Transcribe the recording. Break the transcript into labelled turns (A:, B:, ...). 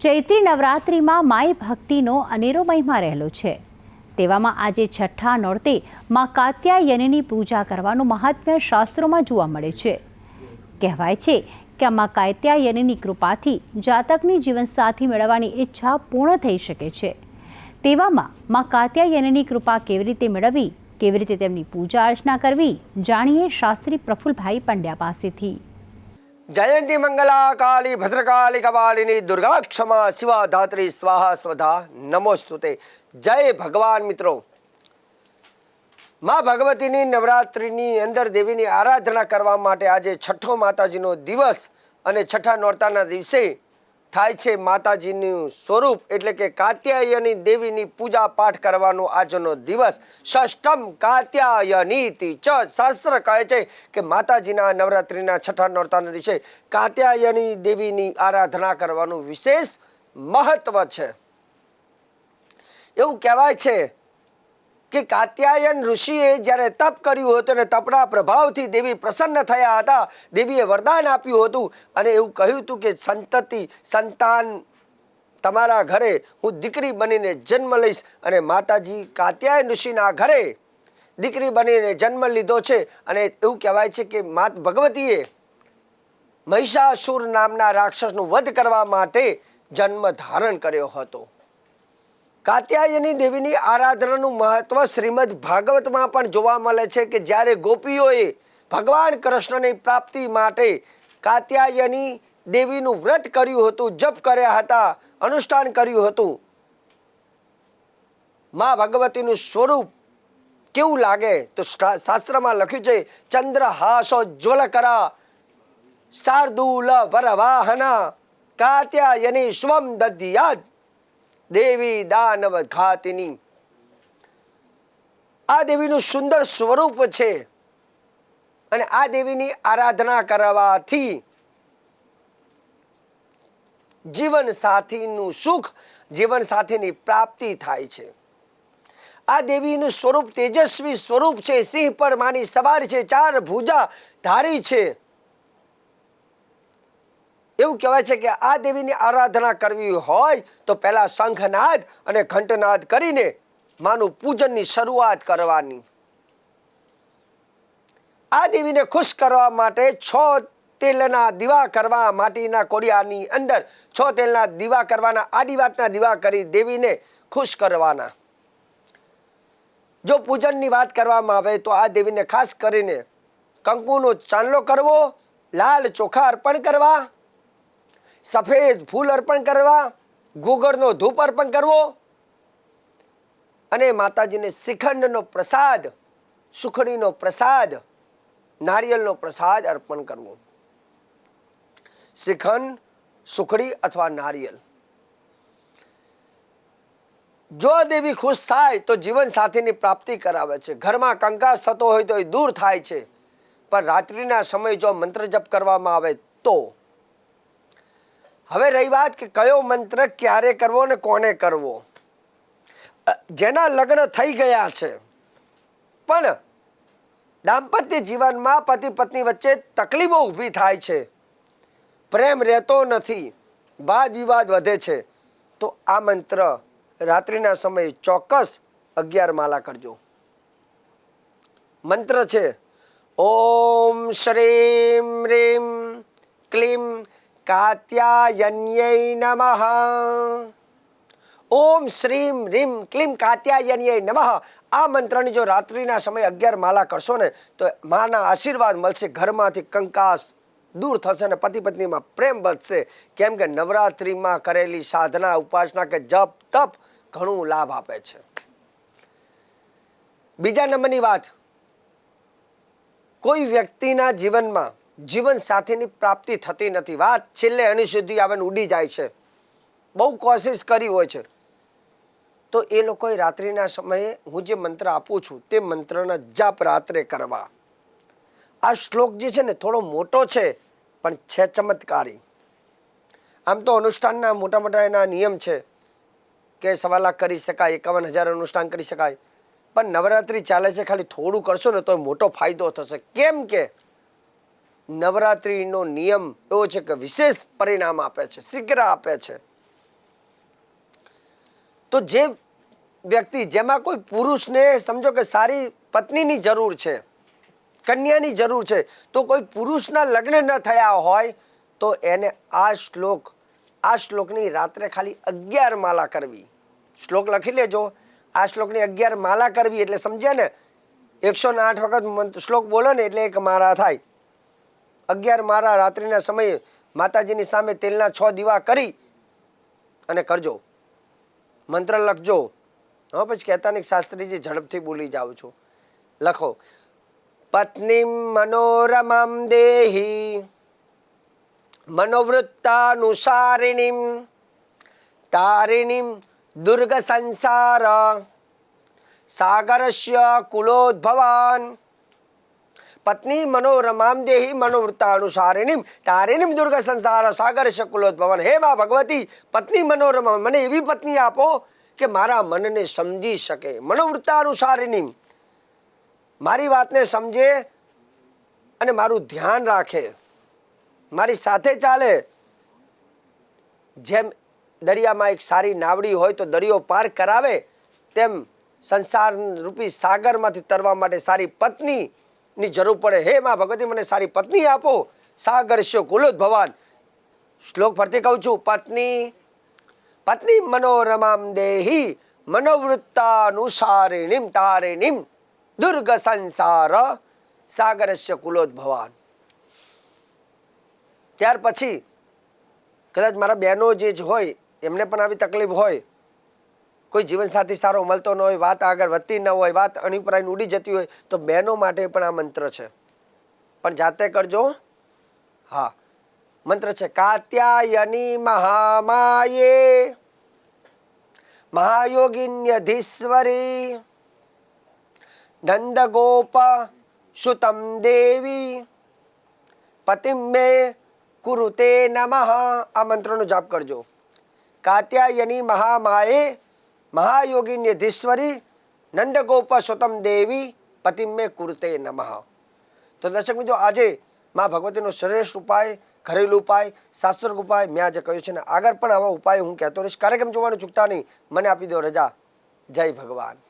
A: ચૈત્રી નવરાત્રિમાં માય ભક્તિનો અનેરો મહિમા રહેલો છે. તેવામાં આજે છઠ્ઠા નોરતે મા કાત્યાયનની પૂજા કરવાનું મહાત્મ્ય શાસ્ત્રોમાં જોવા મળે છે. કહેવાય છે કે મા કાત્યાયનની કૃપાથી જાતકની જીવનસાથી મેળવવાની ઈચ્છા પૂર્ણ થઈ શકે છે. તેવામાં મા કાત્યાયનની કૃપા કેવી રીતે મેળવવી, કેવી રીતે તેમની પૂજા અર્ચના કરવી, જાણીએ શાસ્ત્રી પ્રફુલભાઈ પંડ્યા પાસેથી.
B: જયંતી મંગલા કાળી ભદ્રકાળી કપાલિની દુર્ગા ક્ષમા શિવા ધાત્રી સ્વાહા સ્વધા નમોસ્તુતે જય ભગવાન મિત્રો માં ભગવતીની નવરાત્રિની અંદર દેવીની આરાધના કરવા માટે આજે છઠ્ઠો માતાજીનો દિવસ અને છઠ્ઠા નોરતાના દિવસે થાય છે માતાજીનું સ્વરૂપ એટલે કે કાત્યાયની દેવીની પૂજા પાઠ કરવાનો આજનો દિવસ. ષષ્ઠમ કાત્યાયની ચ શાસ્ત્ર કહે છે કે માતાજીના નવરાત્રિના છઠ્ઠા નોરતાના દિવસે કાત્યાયની દેવીની આરાધના કરવાનું વિશેષ મહત્વ છે. એવું કહેવાય છે કે કાત્યાયન ઋષિએ જ્યારે તપ કર્યું હતું અને તપના પ્રભાવથી દેવી પ્રસન્ન થયા હતા, દેવીએ વરદાન આપ્યું હતું અને એવું કહ્યું હતું કે, સંતતિ, સંતાન, તમારા ઘરે હું દીકરી બનીને જન્મ લઈશ અને માતાજી કાત્યાયન ઋષિના ઘરે દીકરી બનીને જન્મ લીધો છે. અને એવું કહેવાય છે કે, માત ભગવતીએ મહિષાસુર નામના રાક્ષસનું વધ કરવા માટે જન્મ ધારણ કર્યો હતો. કાત્યાયની દેવીની આરાધનાનું મહત્વ શ્રીમદ ભાગવતમાં પણ જોવા મળે છે કે જ્યારે ગોપીઓએ ભગવાન કૃષ્ણની પ્રાપ્તિ માટે કાત્યાયની દેવીનું વ્રત કર્યું હતું, જપ કર્યા હતા, અનુષ્ઠાન કર્યું હતું, મા ભગવતીનું સ્વરૂપ કેવું લાગે? તો શાસ્ત્રમાં લખ્યું છે, ચંદ્ર હાસો જ્વલ કરા શાર્દુલ વરવાહના કાત્યાયની સ્વમ દધ્યાદ. દેવી દાનવ ઘાતિની આ દેવીનું સુંદર સ્વરૂપ છે. અને આ દેવીની આરાધના કરવાથી જીવન સાથીનું સુખ, જીવન સાથીની પ્રાપ્તિ થાય છે. આ દેવીનું સ્વરૂપ તેજસ્વી સ્વરૂપ છે. સિંહ પર માની સવાર છે. ચાર ભુજા ધારી છે. એવું કહેવાય છે કે આ દેવીની આરાધના કરવી હોય તો પહેલાં શંખનાદ અને ઘંટનાદ કરીને માનું પૂજનની શરૂઆત કરવાની. આ દેવીને ખુશ કરવા માટે છ તેલના દીવા કરવા માટીના કોડિયાની અંદર છ તેલના દીવા કરવાના આડી વાતના દીવા કરી દેવીને ખુશ કરવાના. જો પૂજનની વાત કરવામાં આવે તો આ દેવીને ખાસ કરીને કંકુનો ચાંદલો કરવો, લાલ ચોખા અર્પણ કરવા સફેદ ફૂલ અર્પણ કરવા ગુગળનો ધૂપ અર્પણ કરવો અને માતાજીને શ્રીખંડનો પ્રસાદ, સુખડીનો પ્રસાદ, નારિયેળનો પ્રસાદ અર્પણ કરવો. શ્રીખંડ, સુખડી અથવા નારિયેળ. જો દેવી ખુશ થાય તો જીવન સાથીની પ્રાપ્તિ કરાવે છે. ઘરમાં કંકાસ થતો હોય તો એ દૂર થાય છે. પણ રાત્રિના સમય જો મંત્ર જપ કરવામાં આવે તો હવે રહી વાત કે કયો મંત્ર ક્યારે કરવો ને કોને કરવો? જેના લગ્ન થઈ ગયા છે. પણ દાંપત્ય જીવનમાં પતિ પત્ની વચ્ચે તકલીફો ઊભી થાય છે. પ્રેમ રહેતો નથી. વાદ વિવાદ વધે છે. તો આ મંત્ર રાત્રિના સમયે ચોક્કસ અગિયાર માલા કરજો. મંત્ર છે, ઓમ શ્રીમ, રીમ, ક્લીમ કાત્યાયન્યై નમઃ ઓમ શ્રીમ રીમ ક્લીમ કાત્યાયન્યై નમઃ આ મંત્રની જો રાત્રિના સમય અગિયાર માલા કરશો ને, તો માના આશીર્વાદ મળશે, ઘરમાંથી કંકાસ દૂર થશે ને પતિ પત્નીમાં પ્રેમ વધશે. કેમ કે નવરાત્રિમાં કરેલી સાધના, ઉપાસના કે જપ, તપ ઘણું લાભ આપે છે. બીજા નંબરની વાત. કોઈ વ્યક્તિના જીવનમાં જીવન સાથીની પ્રાપ્તિ થતી નથી. વાત છેલ્લે એની સુધી આવે ને ઉડી જાય છે. બહુ કોશિશ કરી હોય છે. તો એ લોકોએ રાત્રિના સમયે હું જે મંત્ર આપું છું તે મંત્રના જાપ રાત્રે કરવા. આ શ્લોક જે છે ને થોડો મોટો છે, પણ છે ચમત્કારી. આમ તો અનુષ્ઠાનના મોટા મોટા એના નિયમ છે કે સવા લાખ કરી શકાય, એકાવન હજાર અનુષ્ઠાન કરી શકાય. પણ નવરાત્રિ ચાલે છે, ખાલી થોડું કરશો ને તો મોટો ફાયદો થશે. કેમ કે નવરાત્રિનો નિયમ એવો છે કે વિશેષ પરિણામ આપે છે, શીઘ્ર આપે છે. તો જે વ્યક્તિ, જેમાં કોઈ પુરુષને સમજો કે સારી પત્નીની જરૂર છે, કન્યાની જરૂર છે, તો કોઈ પુરુષના લગ્ન ન થયા હોય, તો એને આ શ્લોક, આ શ્લોકની રાત્રે ખાલી અગિયાર માલા કરવી. શ્લોક લખી લેજો. આ શ્લોકની અગિયાર માલા કરવી એટલે સમજ્યા ને? એકસો ને આઠ વખત શ્લોક બોલો ને એટલે એક મારા થાય. અગિયાર મારા રાત્રિના સમયે માતાજીની સામે તેલના છ દીવા કરી અને કરજો. મંત્ર લખજો. હા, પછી કહેતા નહીં કે શાસ્ત્રીજી ઝડપથી બોલી જાઉં છું. લખો. પત્ની મનોરમામ દેહી મનોવૃત્તાનુસારિણીમ તારિણીમ દુર્ગ સંસાર સાગરસ્ય કુલોદ્ભવાન પત્ની મનોરમામ દેહી મનોવૃત્તાનુસારિણીમ તારિણીમ દુર્ગ સંસાર સાગર કુલોદ્ભવાન હે મા ભગવતી પત્ની મનોરમા મને એવી પત્ની આપો કે મારા મનને સમજી શકે મનોવૃત્તાનુસારિણીમ મારી વાતને સમજે અને મારું ધ્યાન રાખે મારી સાથે ચાલે જેમ દરિયામાં એક સારી નાવડી હોય તો દરિયો પાર કરાવે તેમ સંસાર રૂપી સાગરમાંથી તરવા માટે સારી પત્નીની જરૂર પડે. હે મા ભગવતી, મને સારી પત્ની આપો. સાગર શો કુલોદ ભવાન. શ્લોક ફરતી કહું છું. પત્ની પત્ની મનોરમામ દેહી, મનોવૃત્તાનુસારિણીમ, તારિણીમ, દુર્ગ સંસાર સાગરસ્ય કુલોદ ભવાન. ત્યાર પછી, કદાચ મારા બહેનો જ હોય, એમને પણ આવી તકલીફ હોય કોઈ જીવનસાથી સારો મળતો ન હોય, વાત આગળ વધતી ન હોય, વાત અણીપરાઈને ઉડી જતી હોય, તો બહેનો માટે પણ આ મંત્ર છે. પણ જાતે કરજો, હા. મંત્ર છે, કાત્યાયની મહામાયે મહાયોગિન્યધીશ્વરી નંદગોપ સુતમ દેવી પતિમ મે કુરુતે નમઃ. આ મંત્રનો જાપ કરજો. કાત્યાયની મહામાયે મહાયોગિન્યધીશ્વરી નંદગોપ સ્વતમ દેવી પતિમે કુરુતે નમઃ તો દર્શક મિત્રો આજે મા ભગવતીનો શ્રેષ્ઠ ઉપાય ઘરેલું ઉપાય શાસ્ત્રોક ઉપાય મેં આજે કહ્યું છે ને આગળ પણ આવા ઉપાય હું કહેતો રહીશ કાર્યક્રમ જોવાનું ચૂકતા નહીં મને આપી દો રજા જય ભગવાન